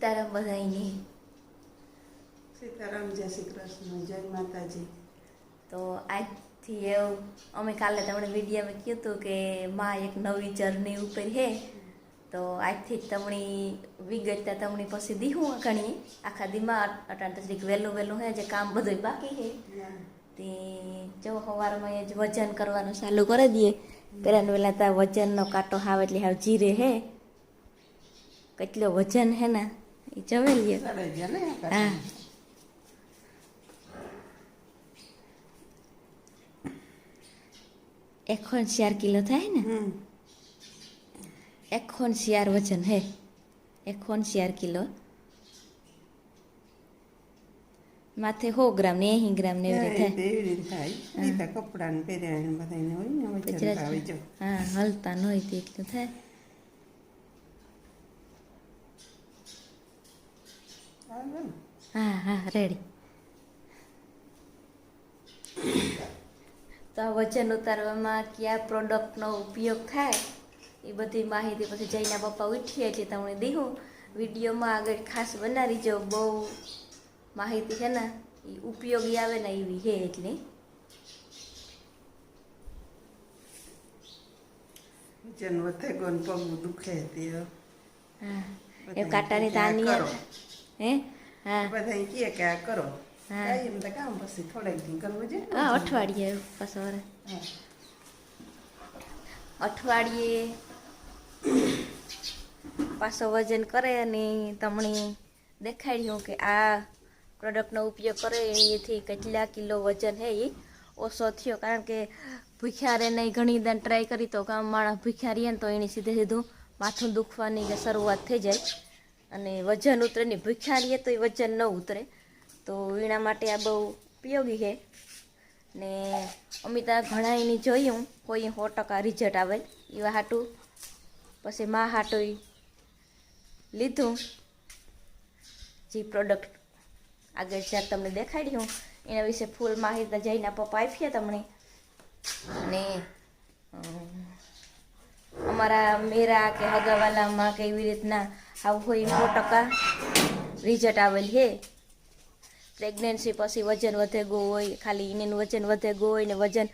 સીતારામ બધાયની. સીતારામ જય શ્રી કૃષ્ણ જય માતાજી. તો આજથી એવું અમે કાલે તમને મીડિયામાં કહ્યું હતું કે માં એક નવી જર્ની ઉપર હે. તો આજથી તમણી વિગત તમણી પછી દીહું ઘણી. આખા દીમાં તો વહેલું વહેલું હે જે કામ બધું બાકી હે. તે જો સવારમાં એ જ વજન કરવાનું ચાલુ કરી દઈએ. પહેલાં પહેલાં ત્યાં વજનનો કાંટો હાવ એટલે હાવ જીરે હે. કેટલો વજન હે ને. એ જવેલીએ હા એકોન શિયાર કિલો થાય ને એકોન શિયાર વજન હે એકોન શિયાર કિલો માથે હો ગ્રામ ને એસી ગ્રામ ને એવી રીતે થાય પહેર્યા હા હલતા ન હોય તે એટલું થાય હા હા રેડી તો આ વજન ઉતારવામાં કયા પ્રોડક્ટનો ઉપયોગ થાય એ બધી માહિતી પછી જઈને પપ્પા ઉઠીએ છે તમને દીધું વિડીયોમાં આગળ ખાસ બનાવી જો બહુ માહિતી છે ને એ ઉપયોગી આવે ને એવી હે એટલી. વજન વધે ગો ને પગ દુખે તે. હા એ કાંટાની તાની. હે? હા. બધા કહે કે આ કરો. હા. એમ તો કામ પછી થોડેક દી કરવું છે. હા અઠવાડિયે પાછો વરે અઠવાડિયે પાછો વજન કરે અને તમને દેખાડ્યું કે આ પ્રોડક્ટનો ઉપયોગ કરે એથી કેટલા કિલો વજન હે એ ઓછો થયો. કારણ કે ભૂખ્યા રહે નહીં ઘણી દાન ટ્રાય કરી તો કામ માણસ ભૂખ્યા રહીએ ને તો એની સીધે સીધું માથું દુખવાની કે શરૂઆત થઈ જાય. અને વજન ઉતરે ને ભૂખ્યા રહીએ તો એ વજન ન ઉતરે. તો એના માટે આ બહુ ઉપયોગી છે. ને અમિતા ઘણા એની જોયું કોઈ સો ટકા રિઝલ્ટ આવે. એવા હાટું. પછી મા હાટું લીધું. જે પ્રોડક્ટ આગળ જ્યાં તમને દેખાડ્યું એના વિશે ફૂલ માહિતી જઈને પપ્પા આપ્યા તમને. અને અમારા મેરા કે હગાવાલામાં કે એવી રીતના આવું હોય સો ટકા રિઝલ્ટ આવેલ છે. પ્રેગ્નન્સી પછી વજન વધે ગયું હોય, ખાલી એનું વજન વધે ગયું હોય ને વજન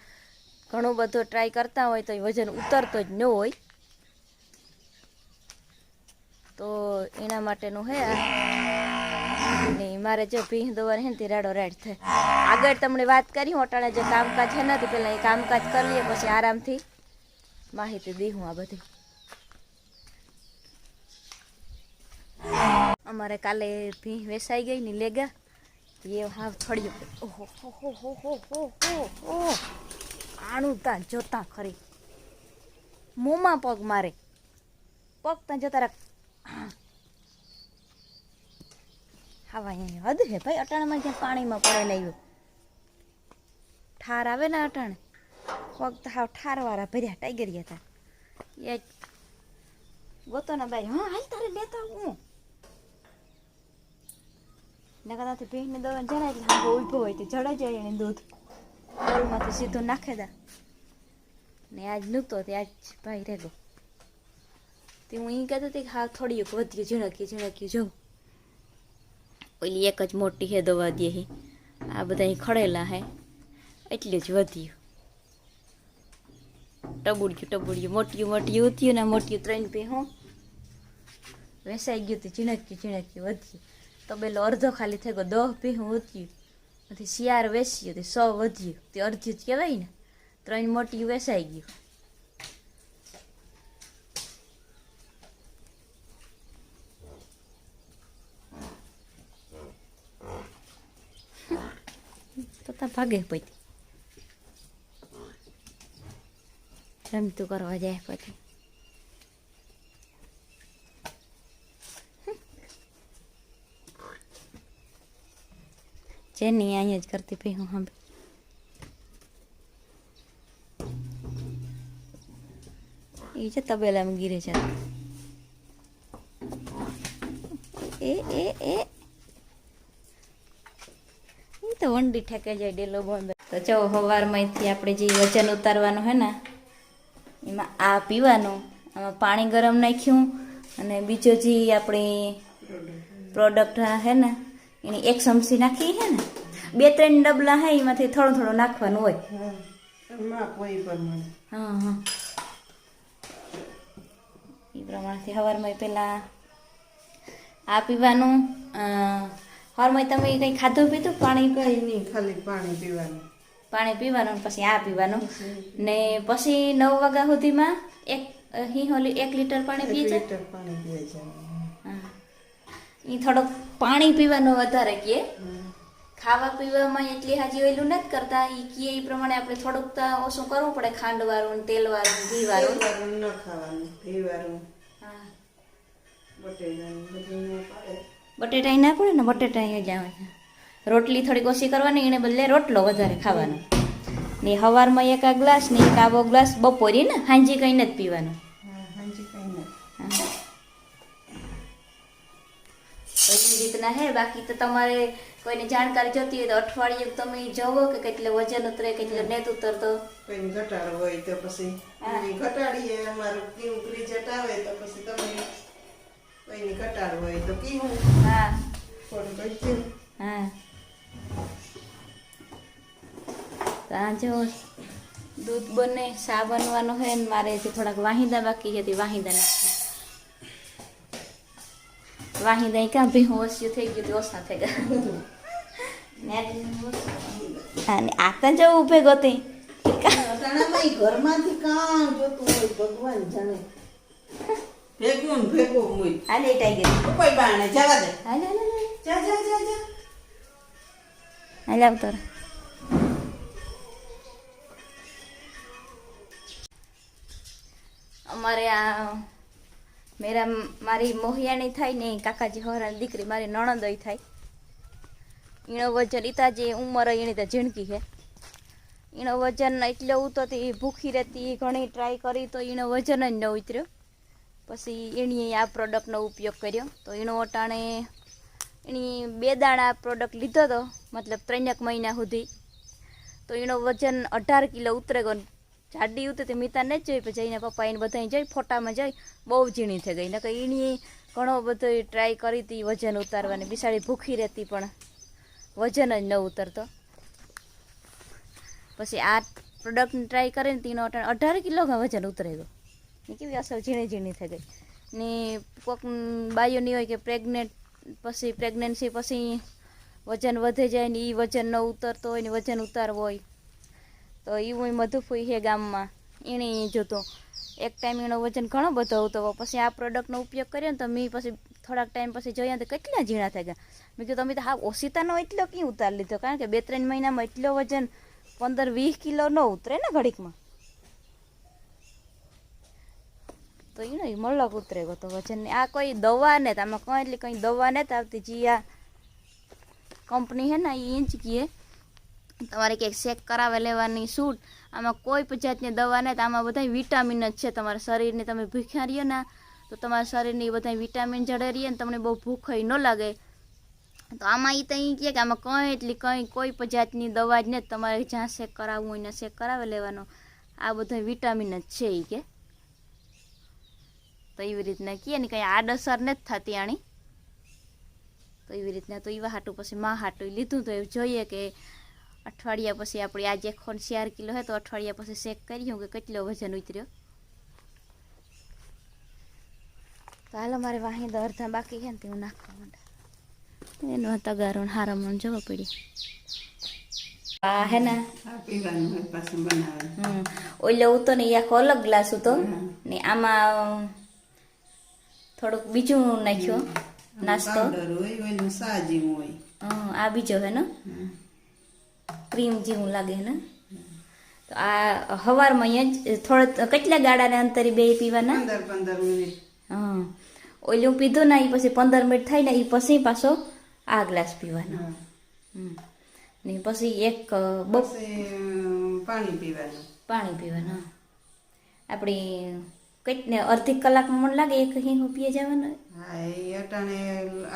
ઘણો બધો ટ્રાય કરતા હોય તો એ વજન ઉતરતો જ ન હોય. તો એના માટેનું હે ને મારે જો ભીહ દોવા હે ને રાડો રાડ થાય આગળ તમને વાત કરી અટાણે જે કામકાજ છે નથી પહેલાં એ કામકાજ કરી લઈએ પછી આરામથી માહિતી દઈ હું આ બધી. અમારે કાલે ભી વેસાઈ ગઈ ની લેગા. એ હાવ ફળ્યું ઓહો આણું ત્યાં જોતા ખરી. મોમાં પગ મારે. પગ ત્યાં જતા રાખ. હવા અહીંયા હદ છે ભાઈ, અટાણમાં જ્યાં પાણીમાં પડે આવ્યો ઠાર આવે ને અટાણ. પગ તો હાવ ઠારવાળા ભર્યા ટાઈગરિયા હતા એ ગોતો ના ભાઈ હા, હાલ તારે લેતા હું. નકરથી ભીંને દવા જણાય એટલે હા ઊભો હોય તો જડા જાય એને દૂધ. બોલમાંથી સીધું નાખે દા. ને આજ નહોતો તે, આજ ભાઈ રેગો તે હું એ કહેતો હતી કે હા, થોડી એક વધીએ, ઝીણકીએ ઝીણકીએ, જોઉં. ઓલી એક જ મોટી હે દવા દે હે. આ બધા અહીં ખડેલા હે. એટલું જ વધ્યું ટબુડ્યું ટબુડ્યું, મોટિયું મોટિયું ઉત્યું ને મોટિયું ત્રણ પે હું. વેસાઈ ગયું તે ઝીણક્યું ઝીણક્યું વધ્યું તો પેલો અડધો ખાલી થઈ ગયો. દહ પીહું વધ્યું પછી શિયાર વેસ્યું, તે સો વધ્યું. તે અડધું જ કહેવાય ને. ત્રણ મોટી વેસાઈ ગયું. તો ભાગે પછી રમતું કરવા જાય પછી જેની અહીંયા જ કરતી પી હું સાંભળી એ છે તબેલામાં ગીરે છે એ એ એ એ તો વંડી ઠેકે જાય ડેલો બંધ તો જો સવારમાંથી આપણે જે વજન ઉતારવાનું હે ને એમાં આ પીવાનું આમાં પાણી ગરમ નાખ્યું અને બીજો જે આપણી પ્રોડક્ટ હે ને એની એક ચમચી નાખી હે ને બે ત્રણ ડબલા હે એમાંથી થોડું થોડું નાખવાનું હોય. હા એ હા હા. એ પ્રમાણેથી સવારમાં પહેલાં આ પીવાનું હવારમાં તમે કંઈ ખાધું પીધું? પાણી કઈ નહીં ખાલી પાણી પીવાનું. પાણી પીવાનું પછી આ પીવાનું. ને પછી નવ વાગ્યા સુધીમાં એક હિહોલી એક લીટર પાણી પીએ છે? લીટર પાણી પીએ છે. એ થોડોક પાણી પીવાનું વધારે કીએ. ખાવા પીવામાં એટલી હાજી ઓયલું નથી કરતા. એ કીએ એ પ્રમાણે આપણે થોડુંક તો ઓછું કરવું પડે. ખાંડ વાળું તેલ વાળું ઘી વાળું ન ખાવાનું ઘી વાળું હા. બટેટા ના પડે. ને બટેટા જ આવે રોટલી થોડીક ઓછી કરવાની એને બદલે રોટલો વધારે ખાવાનો. ને સવારમાં એક આ ગ્લાસ ને એક આવો ગ્લાસ બપોરે ને હાંજી કંઈ નથી પીવાનું. એવી રીતના હે બાકી તો તમારે કોઈને જાણકારી જોતી હોય તો અઠવાડિયે તમે જવો કે કેટલે વજન ઉતરે કેટલે નેત ઉતરતો. કોઈ ઘટાડો હોય તો પછી હા. ઘટાડીએ અમારું કી ઉતરી જતા હોય તો પછી તમે કોઈને ઘટાડો હોય તો કેવું હા. ફોન કરજો. હા. સાંજો દૂધ બને શા બનવાનો હે ને મારે થોડાક વાહિંદા બાકી હતી વાહિંદા નાખી વાહિંદા ય કાં ભી ઓછું થઈ ગયું તે ઓછા થઈ ગયા હા ને આ તો જવું ભેગો તે અટાણામાં ઘરમાંથી કામ જોતું હોય ભગવાન જાણે ભેગું ને ભેગું હોય હાલે ટાઈ ગઈ કોઈ બાણે જવા દે હાલે હાલે જા જા જા જા હાલે આવતો. અમારે આ મેરા મારી મોહિયાણી થાય ને કાકાજી હોરાની દીકરી મારી નણંદોય થાય. એનો વજન ઈતા જે ઉંમર એની તો ઝીણકી છે એનો વજન એટલે ઉતરતી ભૂખી રહેતી ઘણી ટ્રાય કરી તો એનો વજન જ ન ઉતર્યો. પછી એણીએ આ પ્રોડક્ટનો ઉપયોગ કર્યો. તો એનો અટાણે એની બે દાણા પ્રોડક્ટ લીધો હતો મતલબ ત્રણેક મહિના સુધી. તો એનો વજન અઢાર કિલો ઉતરે ગયો જાડી ઉતરતી મીતા ને જ જોઈ પછી જઈને પપ્પા એને બધા જઈ, ફોટામાં જઈ, બહુ ઝીણી થઈ ગઈ. નકર એની ઘણો બધો ટ્રાય કરી હતી વજન ઉતારવાની. બિસાડી ભૂખી રહેતી પણ વજન જ ન ઉતરતો. પછી આ પ્રોડક્ટની ટ્રાય કરીને તેનો અઢાર કિલો વજન ઉતરે ગયો. ને કેવી અસર ઝીણી ઝીણી થઈ ગઈ. ને કોઈક બાયોની હોય કે પ્રેગ્નેન્ટ પછી પ્રેગ્નન્સી પછી વજન વધે જાય ને એ વજન ન ઉતરતો હોય ને વજન ઉતારવો હોય તો એવું મધુફુઈ છે ગામમાં. એણે જોતો. એક ટાઈમ એનો વજન ઘણો બધો હતો પછી આ પ્રોડક્ટનો ઉપયોગ કર્યો ને તો મેં પછી થોડાક ટાઈમ પછી જોયા તો કેટલા ઝીણા થઈ ગયા. મેં કીધું, તમે તો હા ઓશિતાનો એટલો ક્યાં ઉતારી લીધો? કારણ કે બે ત્રણ મહિનામાં એટલો વજન પંદર વીસ કિલો ન ઉતરે ને ઘડીકમાં. તો એ નહીં મલક ઉતરે તો વજન. ને આ કોઈ દવા ને આમાં કંઈ એટલી કંઈ દવા નથી આવતી. જે આ કંપની છે ને એ ઇંચ કીએ તમારે ક્યાંક શેક કરાવે લેવાની શૂટ આમાં કોઈ જાતની દવા નથી. આમાં બધા વિટામિન જ છે. તમારા શરીરને તમે ભૂખ્યા રહીએ ને, તો તમારા શરીરની બધા વિટામિન જડે રહીએ ને તમને બહુ ભૂખય ન લાગે. તો આમાં એ તો અહીં કહે કે આમાં કંઈ એટલી કંઈ કોઈ જાતની દવા જ નહીં તમારે જ્યાં શેક કરાવવું હોય ને શેક કરાવી લેવાનો. આ બધા વિટામિન જ છે એ કે. તો એવી રીતના કહે ને કંઈ આડઅસર નથી થતી આણી તો એવી રીતના તો એવા હાટું પછી મા હાટું લીધું તો એવું જોઈએ કે અઠવાડિયા પછી આપણે આજે ખોન ચાર કિલો હોય તો અઠવાડિયા પછી ચેક કર્યું કે કેટલો વજન ઉતર્યો. તો હાલો મારે વાહી તો અડધા બાકી છે ને તે હું નાખવા માંડે. એનો તગારો હારા મને જોવા પડી આ હે ને? ઓલો હતો ને અલગ ગ્લાસ હતો ને આમાં થોડુંક બીજું નાખ્યું નાસ્તો. હં, આ બીજો હે ને? ક્રીમ જેવું લાગે ને? તો આ હવારમાં અહીંયા જ થોડા કેટલા ગાળાને અંતરે બે પીવાના? પંદર પંદર મિનિટ. હા. ઓલું પીધું ને એ પછી પંદર મિનિટ થાય ને એ પછી પાછો આ ગ્લાસ પીવાનો. ને પછી એક અમ, પાણી પીવાનું. પાણી પીવાનું આપણી આપણી ને અડધી કલાકમાં મને લાગે એક હિંગ પીએ જવાનું. હા એ અટાણે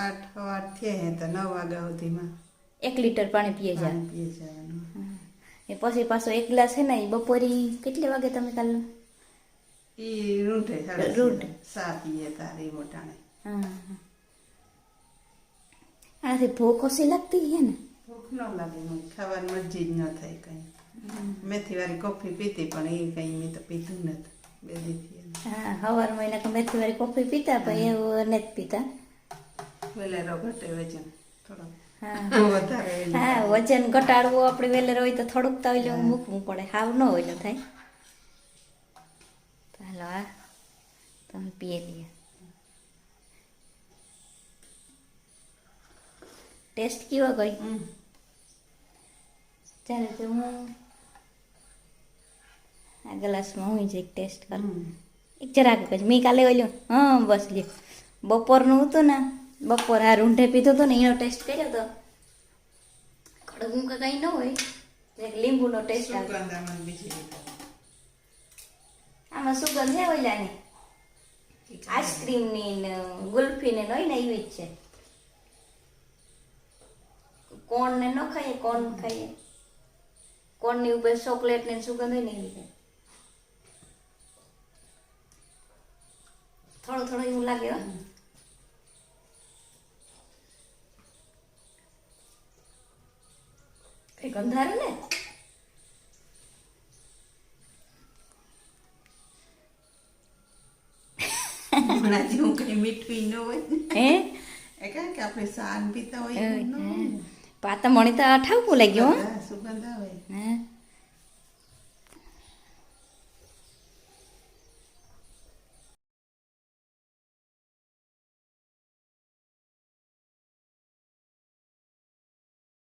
આઠ આઠ થયા તો નવ વાગ્યા સુધીમાં. એક લીટર પાણી પીએ જાય. પાણી પીએ જવાનું એ પછી પાછો એક ગ્લાસ છે ને એ બપોરે કેટલે વાગે તમે કાલ ઈ રૂંઢે રૂંઢે. સા પીએ તારી મોટાણે. હા આથી ભૂખ ઓછી લાગતી હે ને? ભૂખ ન લાગે મને ખાવાની મરજી જ ન થાય કઈ. મેથી વાળી કોફી પીતી પણ એ કઈ મેં તો પીધું નથી. બે દીથી હા હવાર મહિના તો મેથી વાળી કોફી પીતા પણ એવું નથી પીતા. વેલેરો ઘટે વજન થોડો હા હા વજન ઘટાડવું આપણે વેલેર હોય તો થોડુંક તો ઓઈલું મૂકવું પડે હાવ ન હોય થાય. હાલો આ તમે પીએ લઈએ ટેસ્ટ કેવો ગઈ હમ. ચાલે તો હું આ ગ્લાસમાં હું જ એક ટેસ્ટ કરું. એક જરાક મેં કાલે ઓલ્યો હા બસ લ્યો. બપોરનું હતું ને બપોર આ રૂંઢે પીધો હતો ને એનો ટેસ્ટ કર્યો હતો કડક મુકા કંઈ ન હોય. એક લીંબુનો ટેસ્ટ આવે. આમાં સુગંધ છે ઓલાની? આઈસ્ક્રીમની ને ગુલ્ફીને ને હોય ને એવી જ છે. કોણ ને ન ખાઈએ કોણ ખાઈએ. કોણની ઉપર ચોકલેટ ને સુગંધ હોય ને એવી છે થોડું થોડું એવું લાગે કઈ ગંધારું ને? હમણાં જેવું કઈ મીઠું ન હોય. હે? એ કારણ કે આપણે સાન પીતા હોય. પાતા મણી તો ઠાવકું લાગ્યું સુગંધ આવે. હે?